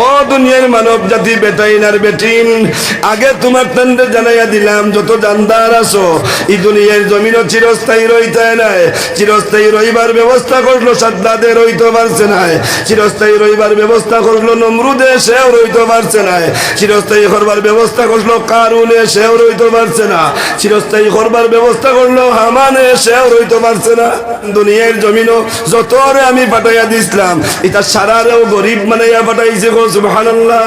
ও দুনিয়ার মানব জাতি বেটাইন আর বেটিন, আগে তোমার তন্ডে জানাইয়া দিলাম, যত জানদার আছো, এই দুনিয়ার জমিন চিরস্থায়ী রইতে নাই, চিরস্থায়ী রইবার ব্যবস্থা করল সাদ্দাদে, রইতে পারছে না চিরস্থায়ী রইবার ব্যবস্থা করল নমরুদে, সেও রইতে পারছে না চিরস্থায়ী করবার ব্যবস্থা করল কারুনে, সেও রইতে পারছে না, চিরস্থায়ী করবার ব্যবস্থা করল হামানে, সেও রইতে পারছে না, দুনিয়ার জমিনও যত আমি পাঠাইয়া দিছিলাম, এটা সারারেও গরিব মানাইয়া পাঠাইছে সুবহানাল্লাহ।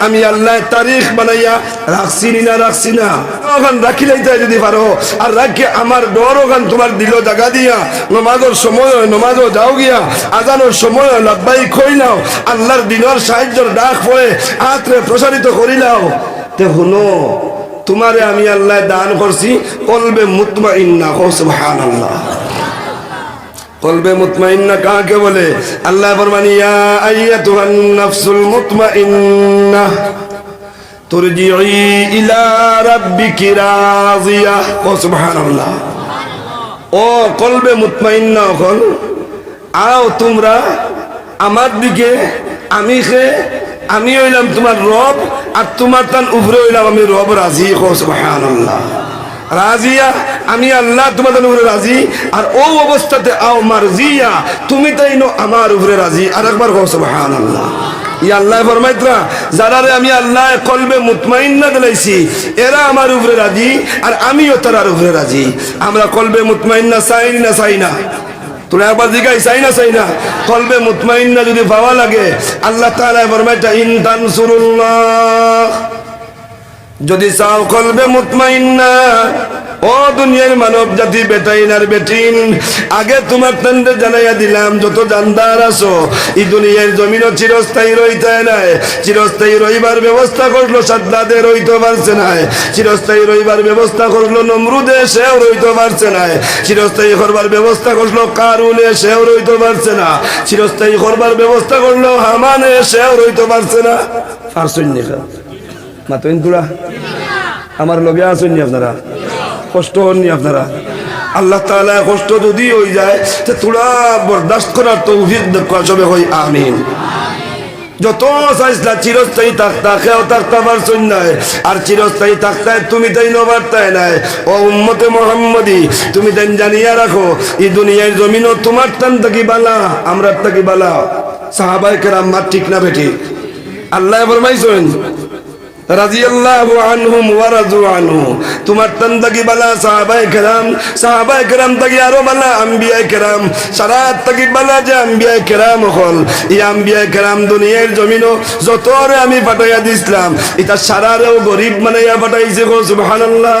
আমি আল্লাহ তারিখ বানাইয়া রাখছি না রাখছি না। ওখান রাখি লাইতে যদি পারো। আর রাখি আমার ডর ওখান তোমার দিল জায়গা দিয়া। নমাজের সময় হয়, নমাজও যাও গিয়া। আজানোর সময় হয়, লাভবাই খই নাও। আল্লাহর দিনের সাহায্যর ডাক পড়ে, হাতরে প্রসারিত করি নাও। তে শুনো, তোমারে আমি আল্লাহ দান করছি, কলবে মুতমা ইন্না সুবহান আল্লাহ কলবে মুতমাইন্না কাকে বলে? আল্লাহ ফরমানি, ইয়া আইয়াতুহান নাফসুল মুতমাইন্না তুরজিই ইলা রাব্বিকি রাজিয়া। ও সুবহানাল্লাহ। ও কলবে মুতমাইন্না এখন আও তোমরা আমার দিকে, আমি খে, আমি হইলাম তোমার রব, আর তোমার তান উপরে হইলাম আমি রব রাজি। ও সুবহানাল্লাহ। রাজিয়া, আমি আল্লাহ তোমাদের উপরে রাজি। আর ও অবস্থাতে আও মারজিয়া, তুমি তাই নো আমার উপরে রাজি। আর একবার কও সুবহানাল্লাহ। ই আল্লাহ ফরমাইতরা, যারারে আমি আল্লাহ কলবে মুতমাইন্না দিলাইছি, এরা আমার উপরে রাজি, আর আমিও তারার উপরে রাজি। আমরা কলবে মুতমাইন্না চাই না চাই না তোরা একবার জিগাই চাই না চাই না কলবে মুতমাইন্না যদি পাওয়া লাগে, আল্লাহ তাআলা ফরমাইতা ইন তানসুরুল্লাহ। যদি চাও কলবে মুতমাইন্না ও দুনিয়ার মানব জাতি, বেটাইন আর বেটিন। আগে তোমার তন্ডে জানাইয়া দিলাম, যত জানদার আছো, এই দুনিয়ার জমিন চিরস্থায়ী রইতে নাই। চিরস্থায়ী রইবার ব্যবস্থা করল সাদ্দাদে রইতে পারছে না চিরস্থায়ী রইবার ব্যবস্থা করল নমরুদে, সেও রইতে পারছে না চিরস্থায়ী করবার ব্যবস্থা করল কারুনে, সেও রইতে পারছে না। চিরস্থায়ী করবার ব্যবস্থা করল হামানে, সেও রইতে পারছে না। পারছেন না মাতইন তুলা আমার লগে আছেন নি আপনারা? কষ্ট হননি আপনারা? আল্লাহ তাআলা কষ্ট যদি হয়ে যায়, তো তোরা বরদাস্ত করার তৌফিক দেখা সবে হই আমিন। যত চাইছিলা চিরস্থায়ী থাকতা খেয়েও থাকতে পারছই নাই আর চিরস্থায়ী থাকতায় তুমি তাই নবার্তায় নাই। ও উম্মতে মোহাম্মদি, তুমি তাই জানিয়া রাখো, এই দুনিয়ার জমিনও তোমার টান থাকি বালা আমরা থাকি বালা। সাহাবাই কেরাম মার ঠিক না বেটি আল্লাহ ফরমাইছেন তোমার তন্দগি বালা, সাহাবায়ে কেরাম সাহাবায়ে কেরাম তাকি আরও বালা, আম্বিয়ায়ে কেরাম। সারাত তাকি বালা যে আম্বিয়ায়ে কেরাম হল। এই আম্বিয়ায়ে কেরাম দুনিয়ার জমিনও যত আমি পাঠাইয়া দিছিলাম। এটা সারারেও গরিব মানাইয়া পাঠাইছে গো, সুবহানাল্লাহ।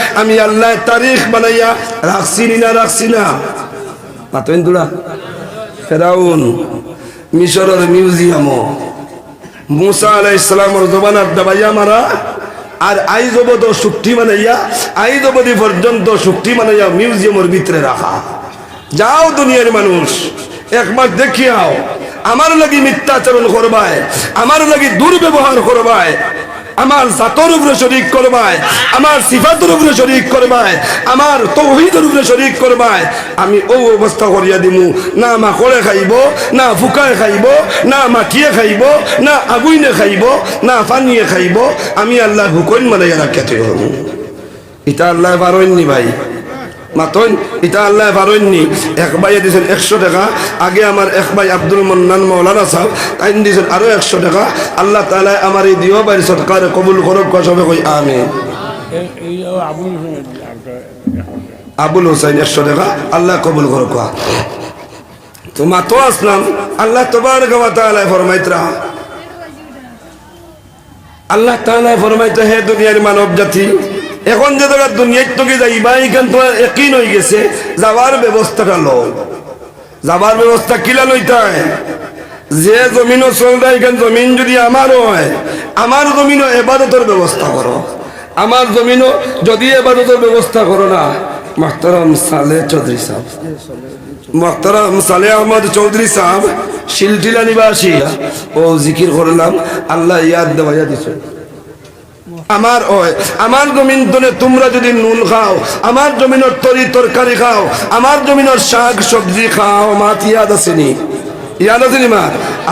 আমি আল্লাহ তারিখ বানাইয়া রাখছি না রাখছি না? ফেরাউন, মিশরের মিউজিয়ামও। মুসা আলাই ইসলামর জবানার দাবাইয়া মারা, আর আইজ অবধ শুক্তি মানাইয়া আইজ অবধি পর্যন্ত শুক্তি মানাইয়া মিউজিয়ামের ভিতরে রাখা। যাও দুনিয়ার মানুষ একবার দেখিয়াও আমার লাগি মিথ্যাচরণ করবায়, আমার লাগি দুর্ব্যবহার করবায়। আমার জাতর উপরে শরিক করবায় আমার সিফাতর উপরে শরিক করবায় আমার তৌহিদর উপরে শরিক করবায় আমি ও অবস্থা করিয়া দিমু। না মা করে খাইব, না ফুকায় খাইব, না মাটিয়ে খাইব, না আগুইনে খাইব, না পানিয়ে খাইব, আমি আল্লাহ হুকইন মানে রাখিয়াতে হব এটা আল্লাহ পারইননি ভাই। মাতন এটা আল্লাহ পারেননি এক ভাইয়ে দিয়েছেন একশো টাকা। আগে আমার এক ভাই আব্দুল মন্নান মৌলানা সাহেব তাই দিয়েছেন আরও একশো টাকা। আল্লাহ তালা আমার এই দিও বাড়ি সরকার কবুল করব সবে কই আমি আবুল হোসেন একশো টাকা, আল্লাহ কবুল করব তো মাতো আসলাম, আল্লাহ তোবার গাওয়া তালায় ফরমাইতরা। আল্লাহ তাআলা ফরমাইতো হে দুনিয়ার মানব জাতি এখন যে তোরা দুনিয়ার তোকে যাইবা এখান তোমার একই হয়ে গেছে। যাওয়ার ব্যবস্থাটা লো যাবার ব্যবস্থা কিলা লইতে হয়? যে জমিনও চলবে এখান জমিন যদি আমারও হয়, আমার জমিনও এবাদতের ব্যবস্থা করো। আমার জমিনও যদি এবাদতের ব্যবস্থা করো না, মাহতারাম সালে চৌধুরী সাহেব। মোহতারাম সালে আহমদ চৌধুরী সাহেব, শিলটিলা নিবাসী। ও জিকির করলাম, আল্লাহ ইয়াদ দেওয়া দিছে। আমার ওই, আমার জমিন তনে তোমরা যদি নুন খাও, আমার জমিনের তরি তরকারি খাও, আমার জমিনের শাক সবজি খাও মাত ইয়াদ আসেনি? ইয়াদ আসেনি মা?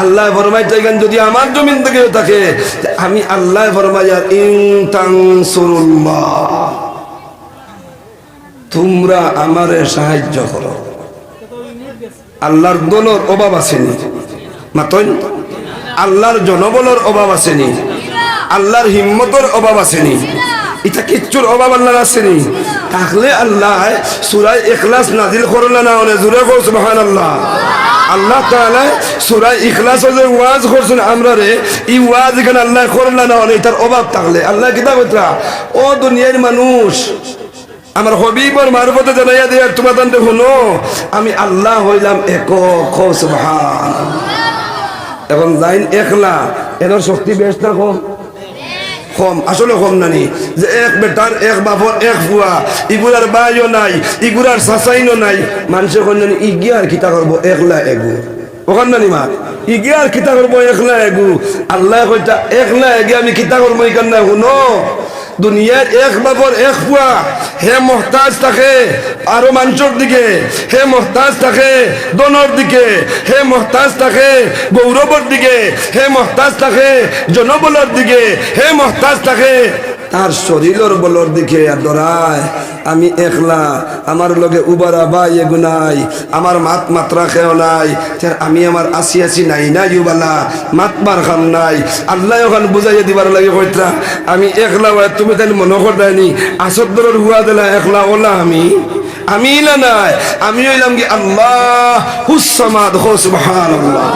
আল্লাহ ফরমাই চাইগান যদি আমার জমিন থেকে থাকে আমি আল্লাহ ইন তানসুরুল্লাহ তোমরা আমারে সাহায্য করো। আল্লাহর দলের অভাব আসেনি। মাতন আল্লাহর জনবলের অভাব আসেনি। আল্লাহর হিম্মতর অভাব আসেনি। এটা কিচ্ছুর অভাব আল্লাহর আসেনি। তাহলে আল্লাহ সুরাই এখলাস নাজিল করলে না অনেক সুবহান আল্লাহ আল্লাহ তাআলা সূরা ইখলাস যে ওয়াজ করছেন, আমরা রে, এই ওয়াজ এখানে আল্লাহ করলে না অনেক তার অভাব থাকলে। আল্লাহ কিতাব ও দুনিয়ার মানুষ, আমার হবিবর মারফতে জানাইয়া দিয়ে, তোমার তান্তে শুনো, আমি আল্লাহ হইলাম এক এখন লাইন একলা এর শক্তি বেশ না কম আসলে কম নানি, যে এক বেটার, এক বাপর, এক ফুয়া ইগুলার বাইও নাই, ইগুলার সাসাইনও নাই, মানুষের কোন জানি ইগিয়ার কিতা করব? একলা এগু। ওখান নানি মা ইগিয়ার কিতা করব? একলা এগু। আল্লাহ কইতা, একলা এগে আমি কিতা করব? এখান না শুনো। দুনিয়ার এক বাপর এক ফুয়া হে মহতাজ থাকে আরও মানুষের দিকে, হে মহতাজ থাকে দনর দিকে, হে মহতাজ থাকে গৌরবর দিকে, হে মহতাজ থাকে জনবলর দিকে, হে মহতাজ থাকে তার শরীরের বলর দিকে দরায় আমি একলা, আমার লগে উবারা বা এগু নাই, আমার মাত মাত্রা খেও নাই। আমি আমার আসি আসি নাই না ইউবালা, মাত মার খান নাই। আল্লাহ ওখান বুঝাইয়া দিবার লাগে কইত্রা, আমি একলা তুমি তাই মনে করদানি আসর হুয়া দিলা একলা ওলা আমি? আমি না নাই, আমি হইলাম কি আল্লাহ হুসমাদ হো সুবহানাল্লাহ।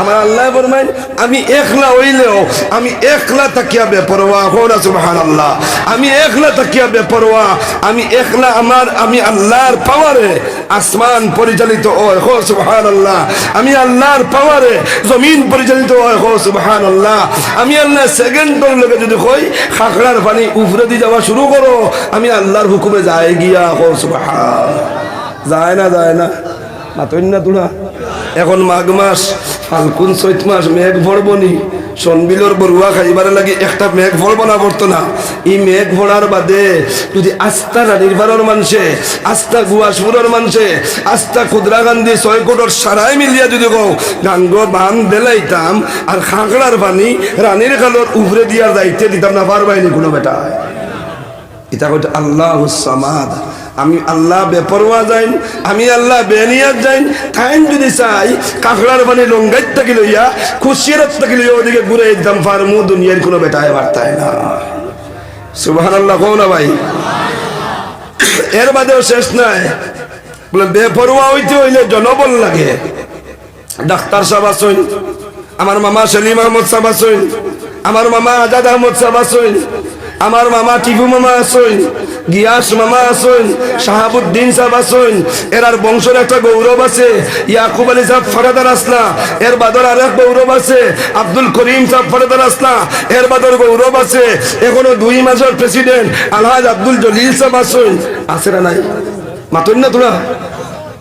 আমার আল্লাহ ফরমাইন আমি একলা হইলেও, আমি একলা তাকিয়া বেপরোয়া, হো না সুবহানাল্লাহ। আমি একলা তাকিয়া বেপরোয়া, আমি একলা আমার, আমি আল্লাহর পাওয়ারে আসমান পরিচালিত হয়, হো সুবহানাল্লাহ। আমি আল্লাহর পাওয়ারে জমিন পরিচালিত হয়, হো সুবহানাল্লাহ। আমি আল্লাহ সেকেন্ডের লগে যদি কই খাকড়ার পানি উফরে দিয়ে যাওয়া শুরু করো, আমি আল্লাহর হুকুমে যায় গিয়া, হো সুবহান। যায় না যায় না। মাতই না এখন মাঘ মাস ফাল্গুন চৈত মাস মেঘ ভরবনি? সনবিলর বড়ুয়া খাইবার লাগে একটা মেঘ ভরব না পড়তো না এই মেঘ ভরার বাদে যদি আস্থা রানীরবারের মানুষে আস্থা গুয়াসপুরের মানুষে আস্থা খুদরা গান্ধী ছয় কোটর সারাই মিলিয়া যদি কও গাঙ্গ বান বেলাইতাম আর খাঁকড়ার পানি রানীর কালোর উভরে দিয়া যাইতে দিতাম না পারবাইনি কোনো বেটা এটা কইতে আল্লাহ সামাদ আমি আল্লাহ বেপরোয়া যাইন, আমি আল্লাহ বেনিয়াত যাইন তাইন যদি চাই কাঁকড়ার পানি লঙ্গাইত থাকি লইয়া খুশিয়ার থাকি লইয়া ওদিকে ঘুরে একদম ফার্মু, দুনিয়ার কোনো বেটায় বার্তায় না। সুবাহান আল্লাহ কও না ভাই? এর বাদেও শেষ নাই। বলে, বেপরোয়া হইতে হইলে জনবল লাগে। ডাক্তার সাহেব আসুন আমার মামা সেলিম আহমদ সাহেব আসুন আমার মামা আজাদ আহমদ সাহেব আসুন আমার মামা টিপু মামা আসুন গিয়াস মামা আসুন শাহাবুদ্দিন সাহেব আসুন এরার বংশের একটা গৌরব আছে, ইয়াকুব আলী সাহেব ফরাদার আসলা এর বাদর আর এক গৌরব আছে, আব্দুল করিম সাহেব ফরাদার আসলা এর বাদর গৌরব আছে, এখনও দুই মাসের প্রেসিডেন্ট আলহাজ আব্দুল জলিল সাহেব আসুন আছে না নাই? মাতুন না তোরা?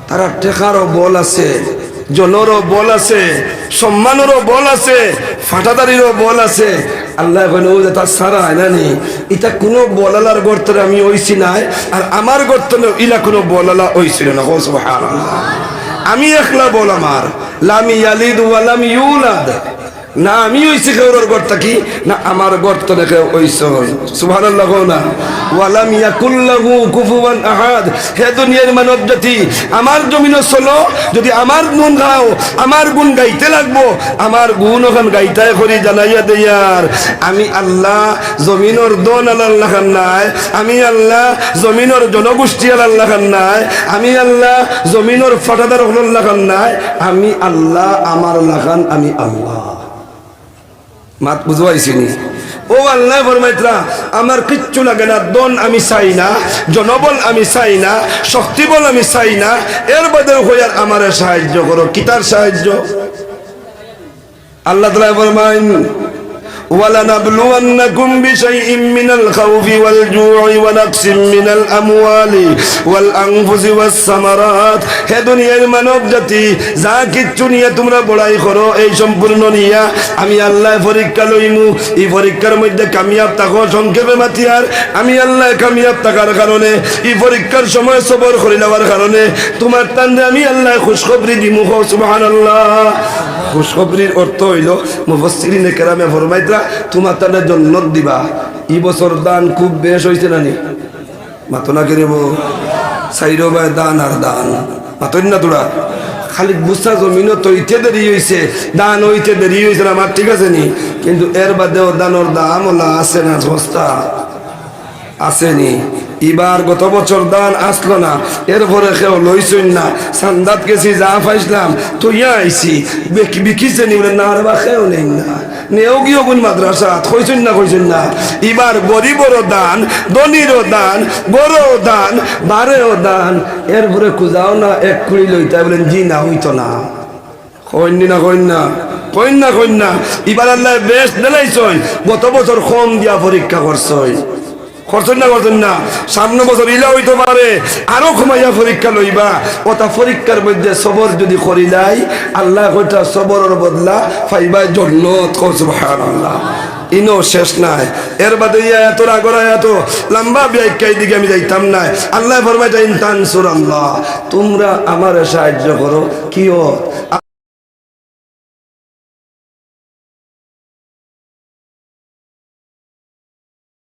তারা টেকারও বল আছে। জনেরও বল আছে, সম্মানেরও বল আছে, ফাটাদারিরও বল আছে। আল্লাহ বলে, ও তার সারা নানি এটা কোনো বলালার গর্তরে আমি ওইছি নাই, আর আমার গর্তনে ইলা কোনো বলালা ওইছিল না। হোস আমি একলা বল আমার। লামি ইয়ালিদ ওয়ালাম ইউলাদ। না, আমি হইছি কেউর গর্ত কি? না, আমার গর্ত দেখে ওইস সুবহানাল্লাহ না। ওয়ালাম ইয়াকুল্লাহু কুফুয়ান আহাদ। হে দুনিয়ার মানব জাতি, আমার জমিনে চলো, যদি আমার গুণ গাও আমার গুণ গাইতে লাগবো, আমার গুণ ওখান গাইতায় করি জানাইয়া দেয়ার। আমি আল্লাহ জমিনর দন আল্লাহ খান নাই আমি আল্লাহ জমিনর জনগোষ্ঠী আল্লাহ খান নাই আমি আল্লাহ জমিনর ফটাদার আল্লাহ খান নাই আমি আল্লাহ, আমার লাখান আমি আল্লাহ। মাত বুঝবাইছি নি ও আল্লাহ ফরমাইতরা, আমার কিচ্ছু লাগে না দন আমি চাই না, জনবল আমি চাই না, শক্তিবল আমি চাই না, এর বাদে হইয়ার আমার সাহায্য করো, কিতার সাহায্য? আল্লাহ তালা ফরমাইন ولنبلونكم بشيء من الخوف والجوع ونقص من الأموال والأنفس والثمرات হে দুনিয়ার মানব জাতি যা কিচ্ছু নিয়ে তোমরা বড়াই করো এই সম্পূর্ণ নিয়া আমি আল্লাহ পরীক্ষা লইমু এই পরীক্ষার মধ্যে কামিয়াব থাকো সংক্ষেপে মাতিয়ার আমি আল্লাহ কামিয়াব থাকার কারণে এই পরীক্ষার সময় সবর করে নেওয়ার কারণে তোমার টান্ডে আমি আল্লাহ খুশখবরি দিমু সুবহান আল্লাহ খুশখবরির অর্থ হইল মুফসসিরিনে কেরামে ফরমাইতরা তোমার তাহলে জন্নত দিবা। ই বছর দান খুব বেশ হয়েছে নানি। মাতো না কেরেব, সাইরো ভাই দান আর দান। মাতই না তোরা। খালি বুসা জমিনও তো ইতে দেরি হয়েছে দান হইতে দেরি হয়েছে না আমার ঠিক আছে নি? কিন্তু এর বাদেও দানোর দাম ওলা আছে না, সস্তা। আসেনি। এবার গত বছর দান আসলো না, এরপরে কেউ লইছই না। সান্দাত গেছি, যা পাইছিলাম তুইয়া আইছি বিকি- বিকিছে নি বলে, না রে বা, কেউ নেই না। নেও গিয়ে গুণ মাদ্রাসা কইছেন না কইছেন না। এবার গরিবরও দান, ধনীরও দান, বড়ও দান, বারেও দান। এরপরে খুঁজাও না, এক কুড়ি লইতে বলেন, জি না, হইতো না। কইনি না কইনা কইনা কইনা এবার আল্লাহ বেশ দিলাইছই গত বছর কম দিয়া পরীক্ষা করছই করছেন না করছেন না সামনে বছর ইলা হইতে পারে। আরও কমাইয়া পরীক্ষা লইবা। ওটা পরীক্ষার মধ্যে সবর যদি করিলাই আল্লাহ কইটা সবরের বদলা ফাইবা জন্নত। সুবহানাল্লাহ। ইনো শেষ নাই। এর বাদে এত রাগরা এত লম্বা ব্যাখ্যায় দিকে আমি যাইতাম না আল্লাহ ফরমাইটা ইনতান সুর আল্লাহ, তোমরা আমার সাহায্য করো। কিও